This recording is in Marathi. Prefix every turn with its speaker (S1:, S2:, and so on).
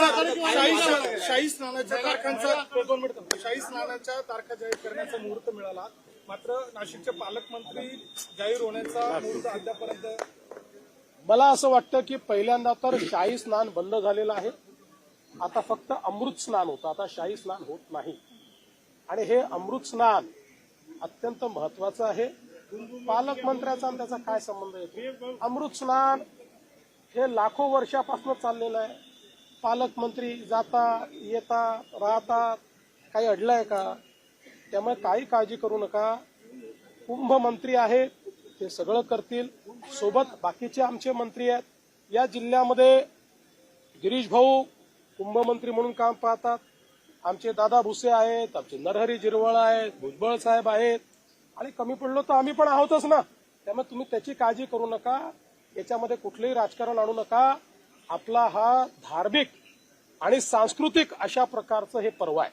S1: शाही शाही स्नानाच्या तारखांचा दोन मिनिट शाही स्नानाच्या तारखा जाहीर करण्याचा मुहूर्त मिळाला. मात्र नाशिकचे पालकमंत्री जाहीर होण्याचा मुहूर्त अद्यापर्यंत
S2: मला असं वाटतं की पहिल्यांदा तर शाही स्नान बंद झालेलं आहे. आता फक्त अमृत स्नान होतं. आता शाही स्नान होत नाही. आणि हे अमृत स्नान अत्यंत महत्वाचं आहे. पालकमंत्र्याचा आणि त्याचा काय संबंध येतो अमृत स्नान हे लाखो वर्षापासून चाललेलं आहे. पालकमंत्री जाता येता राहतात काही अडलंय का? त्यामुळे काही काळजी करू नका. कुंभमंत्री आहेत ते सगळं करतील. सोबत बाकीचे आमचे मंत्री आहेत. या जिल्ह्यामध्ये गिरीश भाऊ कुंभमंत्री म्हणून काम पाहतात. आमचे दादा भुसे आहेत आमचे नरहरी जिरवळ आहेत भुजबळ साहेब आहेत. आणि कमी पडलो तर आम्ही पण आहोतच ना. त्यामुळे तुम्ही त्याची काळजी करू नका. याच्यामध्ये कुठलंही राजकारण आणू नका. आपला हा धार्मिक आणि सांस्कृतिक अशा प्रकारचं हे पर्व आहे.